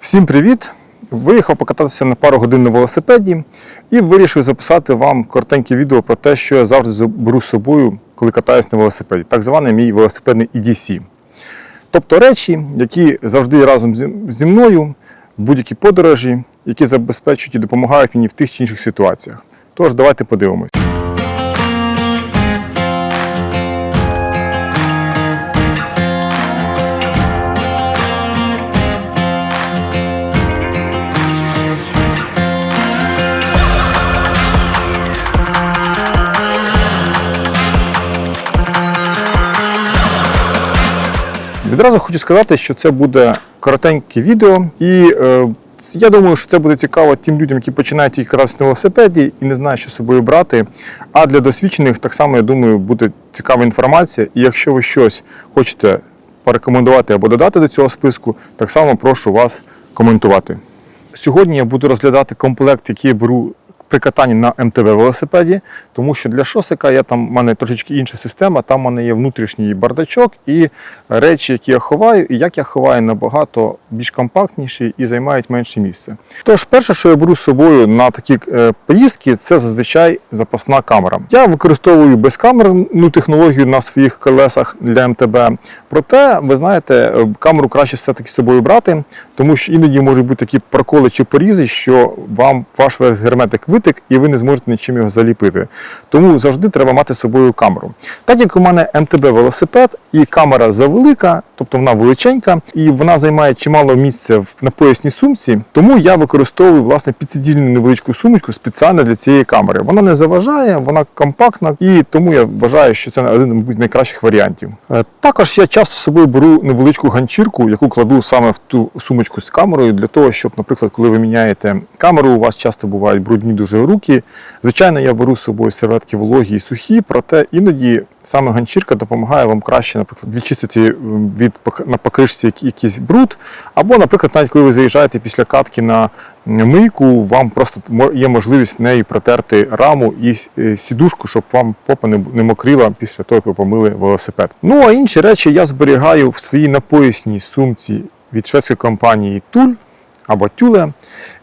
Всім привіт! Виїхав покататися на пару годин на велосипеді і вирішив записати вам коротеньке відео про те, що я завжди беру з собою, коли катаюсь на велосипеді, так званий мій велосипедний EDC. Тобто речі, які завжди разом зі- мною в будь-якій подорожі, які забезпечують і допомагають мені в тих чи інших ситуаціях. Тож, давайте подивимось. Відразу хочу сказати, що це буде коротеньке відео, і е, я думаю, що це буде цікаво тим людям, які починають тільки кататися на велосипеді і не знають, що з собою брати. А для досвідчених так само, я думаю, буде цікава інформація. І якщо ви щось хочете порекомендувати або додати до цього списку, так само прошу вас коментувати. Сьогодні я буду розглядати комплект, який я беру при катанні на МТБ велосипеді, тому що для шосика я там в мене трошечки інша система. Там в мене є внутрішній бардачок і речі, які я ховаю, і як я ховаю набагато більш компактніші і займають менше місця. Тож, перше, що я беру з собою на такі е, поїздки, це зазвичай запасна камера. Я використовую безкамерну технологію на своїх колесах для МТБ. Проте, ви знаєте, е, камеру краще все-таки з собою брати, тому що іноді можуть бути такі проколи чи порізи, що вам ваш весь герметик витек і ви не зможете нічим його заліпити. Тому завжди треба мати з собою камеру. Так як у мене МТБ велосипед і камера завелика, тобто вона величенька, і вона займає чимало місця на поясній сумці, тому я використовую власне підсидільну невеличку сумочку спеціально для цієї камери. Вона не заважає, вона компактна, і тому я вважаю, що це один мабуть, найкращих варіантів. Е, Також я часто з собою беру невеличку ганчірку, яку кладу саме в ту сумочку з камерою, для того, щоб, наприклад, коли ви міняєте камеру, у вас часто бувають брудні дуже руки. Звичайно, я беру з собою серветки вологі і сухі, проте іноді саме ганчірка допомагає вам краще, наприклад, відчистити від на покришці якийсь бруд. Або, наприклад, навіть коли ви заїжджаєте після катки на мийку, вам просто є можливість нею протерти раму і е, сідушку, щоб вам попа не мокріла після того, як ви помили велосипед. Ну а інші речі я зберігаю в своїй напоясній сумці від шведської компанії Туль або Тюле.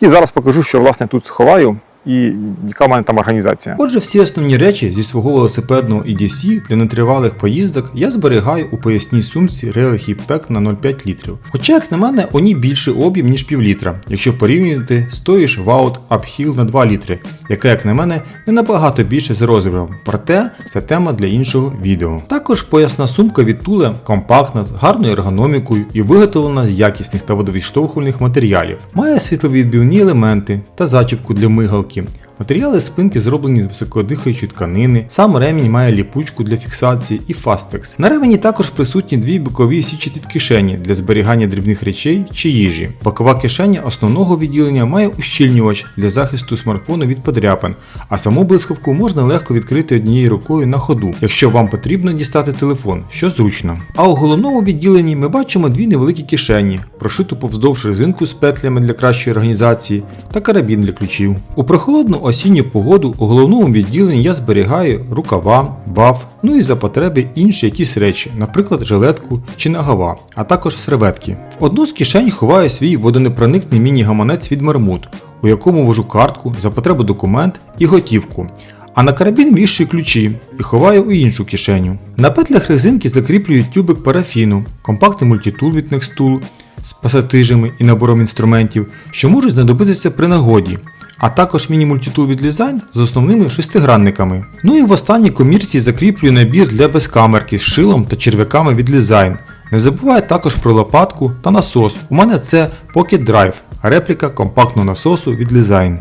І зараз покажу, що власне тут ховаю і яка в мене там організація. Отже, всі основні речі зі свого велосипедного EDC для нетривалих поїздок я зберігаю у поясній сумці Relay Pack на 0,5 літрів. Хоча, як на мене, у ній більший об'єм, ніж півлітра, якщо порівнювати з тою ж Wout Uphill на 2 літри, яка, як на мене, не набагато більше з розміром. Проте це тема для іншого відео. Також поясна сумка від Tule компактна, з гарною ергономікою і виготовлена з якісних та водовідштовхувальних матеріалів. Має світловідбивні елементи та зачіпку для мигалки роки. Матеріали спинки зроблені з високодихаючої тканини, сам ремінь має ліпучку для фіксації і фастекс. На ремені також присутні дві бокові січаті кишені для зберігання дрібних речей чи їжі. Бокова кишеня основного відділення має ущільнювач для захисту смартфону від подряпин, а саму блискавку можна легко відкрити однією рукою на ходу, якщо вам потрібно дістати телефон, що зручно. А у головному відділенні ми бачимо дві невеликі кишені, прошиту повздовж резинку з петлями для кращої організації та карабін для ключів. У прохолодну осінню погоду у головному відділенні я зберігаю рукава, баф, ну і за потреби інші якісь речі, наприклад, жилетку чи нагава, а також серветки. В одну з кишень ховаю свій водонепроникний міні-гаманець від Мармут, у якому вожу картку, за потребу документ і готівку. А на карабін вішаю ключі і ховаю у іншу кишеню. На петлях резинки закріплюю тюбик парафіну, компактний мультитул від Nextool з пасатижами і набором інструментів, що можуть знадобитися при нагоді, а також міні-мультитул від Design з основними шестигранниками. Ну і в останній комірці закріплюю набір для безкамерки з шилом та черв'яками від Design. Не забувай також про лопатку та насос. У мене це Pocket Drive, репліка компактного насосу від Design.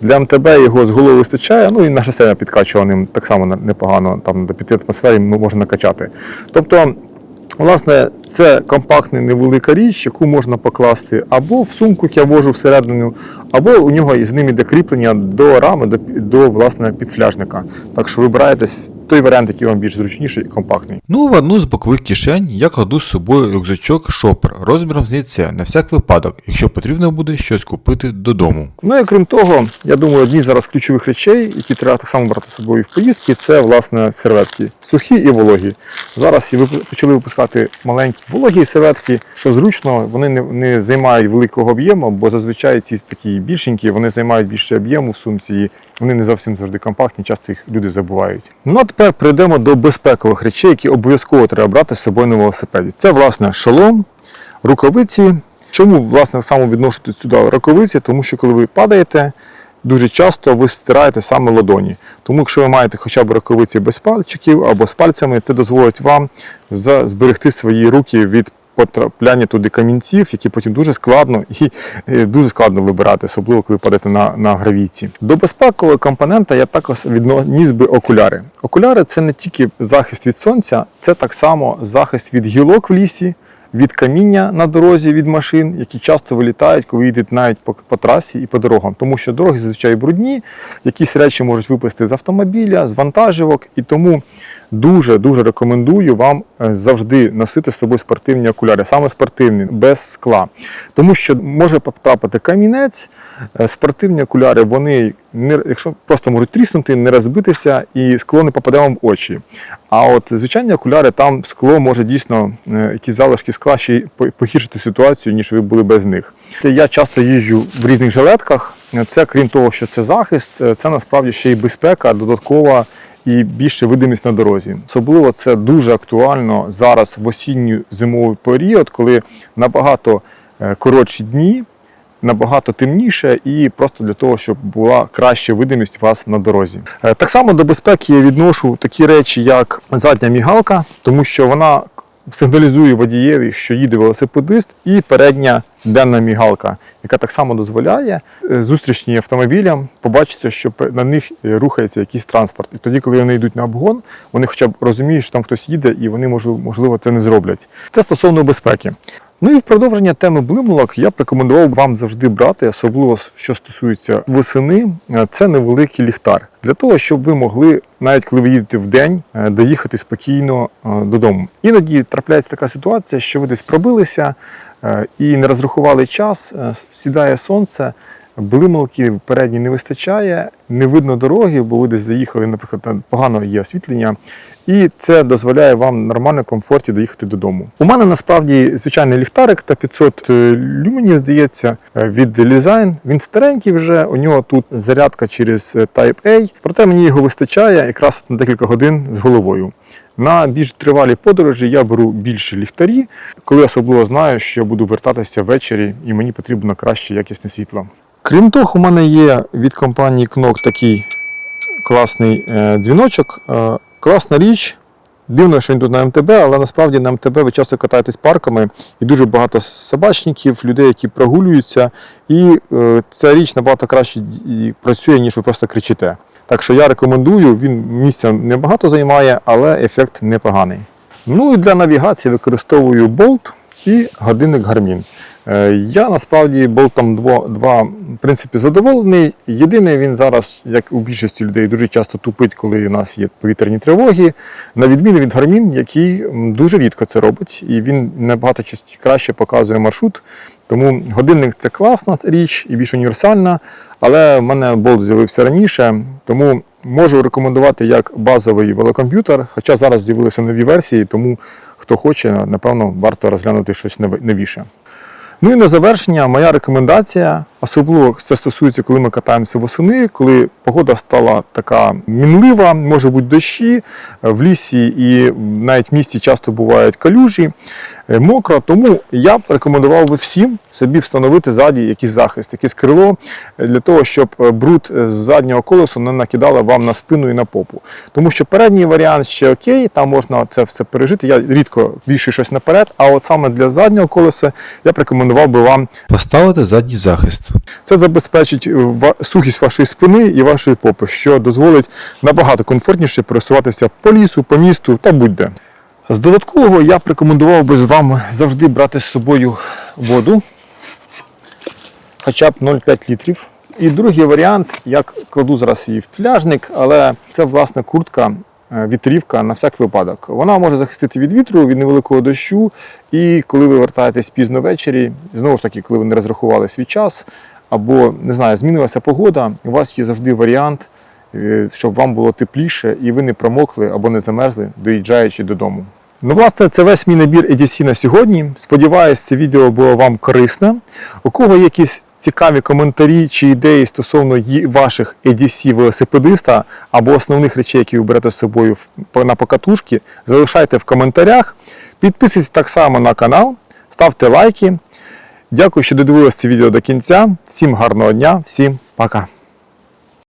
Для МТБ його з голови вистачає, ну і на шосе підкачуваним так само непогано, там до 5 атмосфері можна накачати. Тобто, власне, це компактна невелика річ, яку можна покласти або в сумку, яку я вожу всередину, або у нього з ним іде кріплення до рами, до, до власне, підфляжника. Так що вибираєтесь той варіант, який вам більш зручніший і компактний. Ну, в одну з бокових кишень я кладу з собою рюкзачок шопер розміром здається на всяк випадок, якщо потрібно буде щось купити додому. Ну і крім того, я думаю, одні зараз ключових речей, які треба так само брати з собою в поїздки, це власне серветки сухі і вологі. Зараз і ви почали випускати маленькі вологі серветки, що зручно, вони не, не займають великого об'єму, бо зазвичай ці такі більшенькі, вони займають більше об'єму в сумці, і вони не зовсім завжди компактні, часто їх люди забувають. Ну а тепер перейдемо до безпекових речей, які обов'язково треба брати з собою на велосипеді. Це власне шолом, рукавиці. Чому власне саме відношу сюди рукавиці? Тому що коли ви падаєте, дуже часто ви стираєте саме ладоні. Тому якщо ви маєте хоча б рукавиці без пальчиків або з пальцями, це дозволить вам зберегти свої руки від потрапляння туди камінців, які потім дуже складно і е, дуже складно вибирати, особливо коли падаєте на, на гравійці. До безпекового компонента я також відніс би окуляри. Окуляри це не тільки захист від сонця, це так само захист від гілок в лісі, від каміння на дорозі від машин, які часто вилітають, коли їдуть навіть по, по трасі і по дорогам, тому що дороги зазвичай брудні, якісь речі можуть випасти з автомобіля, з вантажівок, і тому дуже дуже рекомендую вам е, завжди носити з собою спортивні окуляри, саме спортивні, без скла. Тому що може потрапити камінець, е, спортивні окуляри, вони не, якщо просто можуть тріснути, не розбитися, і скло не попаде вам в очі. А от звичайні окуляри, там скло може дійсно е, якісь залишки скла ще погіршити ситуацію, ніж ви були без них. Я часто їжджу в різних жилетках. Це крім того, що це захист, е, це насправді ще й безпека, додаткова і більше видимість на дорозі. Особливо це дуже актуально зараз в осінньо зимовий період, коли набагато е, коротші дні, набагато темніше, і просто для того, щоб була краща видимість вас на дорозі. Е, Так само до безпеки я відношу такі речі, як задня мігалка, тому що вона сигналізує водієві, що їде велосипедист, і передня денна мігалка, яка так само дозволяє е, зустрічні автомобілям побачити, що на них рухається якийсь транспорт. І тоді, коли вони йдуть на обгон, вони хоча б розуміють, що там хтось їде, і вони можливо це не зроблять. Це стосовно безпеки. Ну і в продовження теми блимулок я б рекомендував вам завжди брати, особливо що стосується восени, е, це невеликий ліхтар. Для того, щоб ви могли, навіть коли ви їдете в день, е, доїхати спокійно е, додому. Іноді трапляється така ситуація, що ви десь пробилися і не розрахували час, сідає сонце, блималки передній не вистачає, не видно дороги, бо ви десь заїхали, наприклад, погано є освітлення. І це дозволяє вам нормально, комфорті доїхати додому. У мене насправді звичайний ліхтарик та 500 люменів, здається, е, від Design. Він старенький вже, у нього тут зарядка через е, Type-A, проте мені його вистачає якраз на декілька годин з головою. На більш тривалі подорожі я беру більше ліхтарі, коли особливо знаю, що я буду вертатися ввечері і мені потрібно краще якісне світло. Крім того, у мене є від компанії Knok такий класний е, дзвіночок. Е, класна річ. Дивно, що він тут на МТБ, але насправді на МТБ ви часто катаєтесь парками і дуже багато собачників, людей, які прогулюються. І е, ця річ набагато краще працює, ніж ви просто кричите. Так що я рекомендую, він місця небагато займає, але ефект непоганий. Ну і для навігації використовую болт і годинник Garmin. Е, Я насправді болтом 2, 2 в принципі задоволений. Єдине, він зараз, як у більшості людей, дуже часто тупить, коли у нас є повітряні тривоги. На відміну від Garmin, який дуже рідко це робить, і він набагато часті- краще показує маршрут. Тому годинник це класна річ і більш універсальна, але в мене болт з'явився раніше, тому можу рекомендувати як базовий велокомп'ютер, хоча зараз з'явилися нові версії, тому хто хоче, напевно, варто розглянути щось новіше. Ну і на завершення моя рекомендація, особливо це стосується, коли ми катаємося восени, коли погода стала така мінлива, може бути дощі е, в лісі і навіть в місті часто бувають калюжі, е, мокро. Тому я б рекомендував би всім собі встановити ззаді якийсь захист, якесь крило е, для того, щоб бруд з заднього колесу не накидало вам на спину і на попу. Тому що передній варіант ще окей, там можна це все пережити. Я рідко вішую щось наперед, а от саме для заднього колеса я б рекомендував би вам Поставити задній захист. Це забезпечить е, сухість вашої спини і вашої попи, що дозволить набагато комфортніше пересуватися по лісу, по місту та будь-де. З додаткового я б рекомендував би з завжди брати з собою воду, хоча б 0,5 літрів. І другий варіант, я кладу зараз її в пляжник, але це власне куртка вітрівка на всяк випадок. Вона може захистити від вітру, від невеликого дощу. І коли ви вертаєтесь пізно ввечері, знову ж таки, коли ви не розрахували свій час, або не знаю, змінилася погода, у вас є завжди варіант, е, щоб вам було тепліше і ви не промокли або не замерзли, доїжджаючи додому. Ну, власне, це весь мій набір EDC на сьогодні. Сподіваюсь, це відео було вам корисне. У кого якісь цікаві коментарі чи ідеї стосовно ваших EDC велосипедиста або основних речей, які ви берете з собою на покатушки, залишайте в коментарях. Підписуйтесь так само на канал, ставте лайки. Дякую, що додивилися це відео до кінця. Всім гарного дня, всім пока.